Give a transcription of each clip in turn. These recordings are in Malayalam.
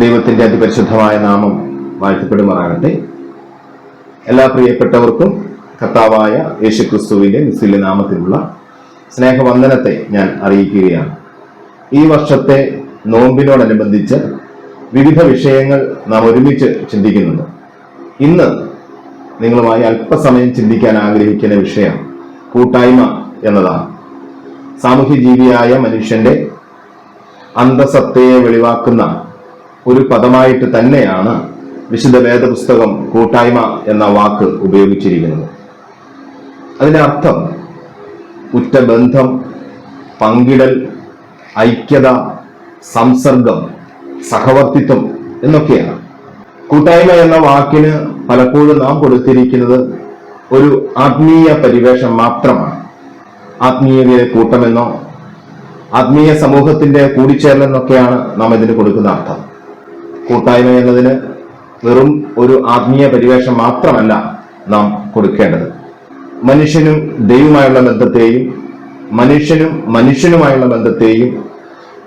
ദൈവത്തിന്റെ അതിപരിശുദ്ധമായ നാമം വാഴ്ത്തപ്പെടുമാറാകട്ടെ. എല്ലാ പ്രിയപ്പെട്ടവർക്കും കർത്താവായ യേശു യേശുക്രിസ്തുവിന്റെ മിസ്ലി നാമത്തിലുള്ള സ്നേഹവന്ദനത്തെ ഞാൻ അറിയിക്കുകയാണ്. ഈ വർഷത്തെ നോമ്പിനോടനുബന്ധിച്ച് വിവിധ വിഷയങ്ങൾ നാം ഒരുമിച്ച് ചിന്തിക്കുന്നുണ്ട്. ഇന്ന് നിങ്ങളുമായി അല്പസമയം ചിന്തിക്കാൻ ആഗ്രഹിക്കുന്ന വിഷയം കൂട്ടായ്മ എന്നതാണ്. സാമൂഹ്യ ജീവിയായ മനുഷ്യന്റെ അന്തസത്തയെ വെളിവാക്കുന്ന ഒരു പദമായിട്ട് തന്നെയാണ് വിശുദ്ധ വേദപുസ്തകം കൂട്ടായ്മ എന്ന വാക്ക് ഉപയോഗിച്ചിരിക്കുന്നത്. അതിന്റെ അർത്ഥം ഉറ്റ ബന്ധം പങ്കിടൽ ഐക്യത സംസർഗം സഹവർത്തിത്വം എന്നൊക്കെയാണ്. കൂട്ടായ്മ എന്ന വാക്കിന് പലപ്പോഴും നാം കൊടുത്തിരിക്കുന്നത് ഒരു ആത്മീയ പരിവേഷം മാത്രമാണ്. ആത്മീയതയെ കൂട്ടമെന്നോ ആത്മീയ സമൂഹത്തിന്റെ കൂടിച്ചേരലെന്നൊക്കെയാണ് നാം ഇതിന് കൊടുക്കുന്ന അർത്ഥം. കൂട്ടായ്മ എന്നതിന് വെറും ഒരു ആത്മീയ പരിവേഷം മാത്രമല്ല നാം കൊടുക്കേണ്ടത്. മനുഷ്യനും ദൈവമായുള്ള ബന്ധത്തെയും മനുഷ്യനും മനുഷ്യനുമായുള്ള ബന്ധത്തെയും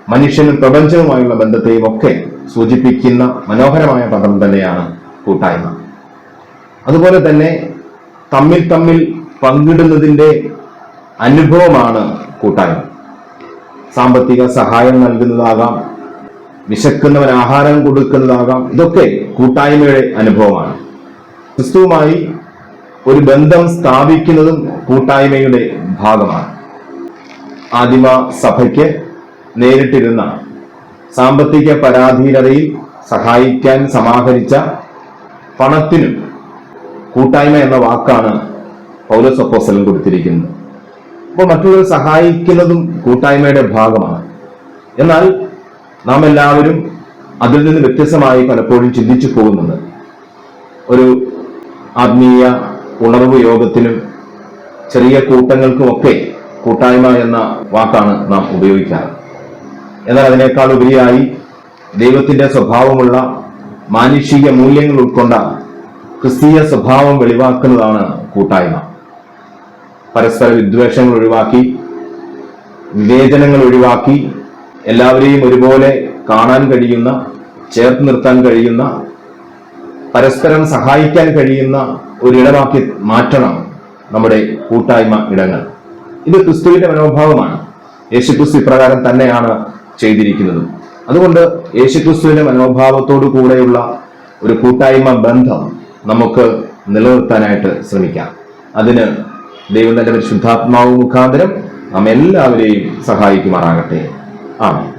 മനുഷ്യനും പ്രപഞ്ചവുമായുള്ള ബന്ധത്തെയും ഒക്കെ സൂചിപ്പിക്കുന്ന മനോഹരമായ പദം തന്നെയാണ് കൂട്ടായ്മ. അതുപോലെ തന്നെ തമ്മിൽ തമ്മിൽ പങ്കിടുന്നതിന്റെ അനുഭവമാണ് കൂട്ടായ്മ. സാമ്പത്തിക സഹായം നൽകുന്നതാകാം വിശക്കുന്നവൻ ആഹാരം കൊടുക്കുന്നതാകാം. ഇതൊക്കെ കൂട്ടായ്മയുടെ അനുഭവമാണ്. ക്രിസ്തുവുമായി ഒരു ബന്ധം സ്ഥാപിക്കുന്നതും കൂട്ടായ്മയുടെ ഭാഗമാണ്. ആദിമ സഭയ്ക്ക് നേരിട്ടിരുന്ന സാമ്പത്തിക പരാധീനതയിൽ സഹായിക്കാൻ സമാഹരിച്ച പണത്തിനും കൂട്ടായ്മ എന്ന വാക്കാണ് പൗലോസ് കൊടുത്തിരിക്കുന്നത്. അപ്പോൾ മറ്റുള്ളവർ സഹായിക്കുന്നതും കൂട്ടായ്മയുടെ ഭാഗമാണ്. എന്നാൽ നാം എല്ലാവരും അതിൽ നിന്ന് വ്യത്യസ്തമായി പലപ്പോഴും ചിന്തിച്ചു പോകുന്നുണ്ട് ഒരു ആത്മീയ ഉണർവ് യോഗത്തിനും ചെറിയ കൂട്ടങ്ങൾക്കുമൊക്കെ കൂട്ടായ്മ എന്ന വാക്കാണ് നാം ഉപയോഗിക്കാറ്. എന്നാൽ അതിനേക്കാൾ ഉപരിയായി ദൈവത്തിന്റെ സ്വഭാവമുള്ള മാനുഷിക മൂല്യങ്ങൾ ഉൾക്കൊണ്ട ക്രിസ്തീയ സ്വഭാവം വെളിവാക്കുന്നതാണ് കൂട്ടായ്മ. പരസ്പര വിദ്വേഷങ്ങൾ ഒഴിവാക്കി വിവേചനങ്ങൾ ഒഴിവാക്കി എല്ലാവരെയും ഒരുപോലെ കാണാൻ കഴിയുന്ന ചേർത്ത് നിർത്താൻ കഴിയുന്ന പരസ്പരം സഹായിക്കാൻ കഴിയുന്ന ഒരു ഒരിടമാക്കി മാറ്റണം നമ്മുടെ കൂട്ടായ്മ ഇടങ്ങൾ. ഇത് ക്രിസ്തുവിന്റെ മനോഭാവമാണ്. യേശുക്രിസ്തു ഇപ്രകാരം തന്നെയാണ് ചെയ്തിരിക്കുന്നത്. അതുകൊണ്ട് യേശുക്രിസ്തുവിന്റെ മനോഭാവത്തോടു കൂടെയുള്ള ഒരു കൂട്ടായ്മ ബന്ധം നമുക്ക് നിലനിർത്താനായിട്ട് ശ്രമിക്കാം. അതിന് ദൈവം തന്റെ പരിശുദ്ധാത്മാവ് മുഖാന്തരം നാം എല്ലാവരെയും സഹായിക്കുമാറാകട്ടെ. Amém.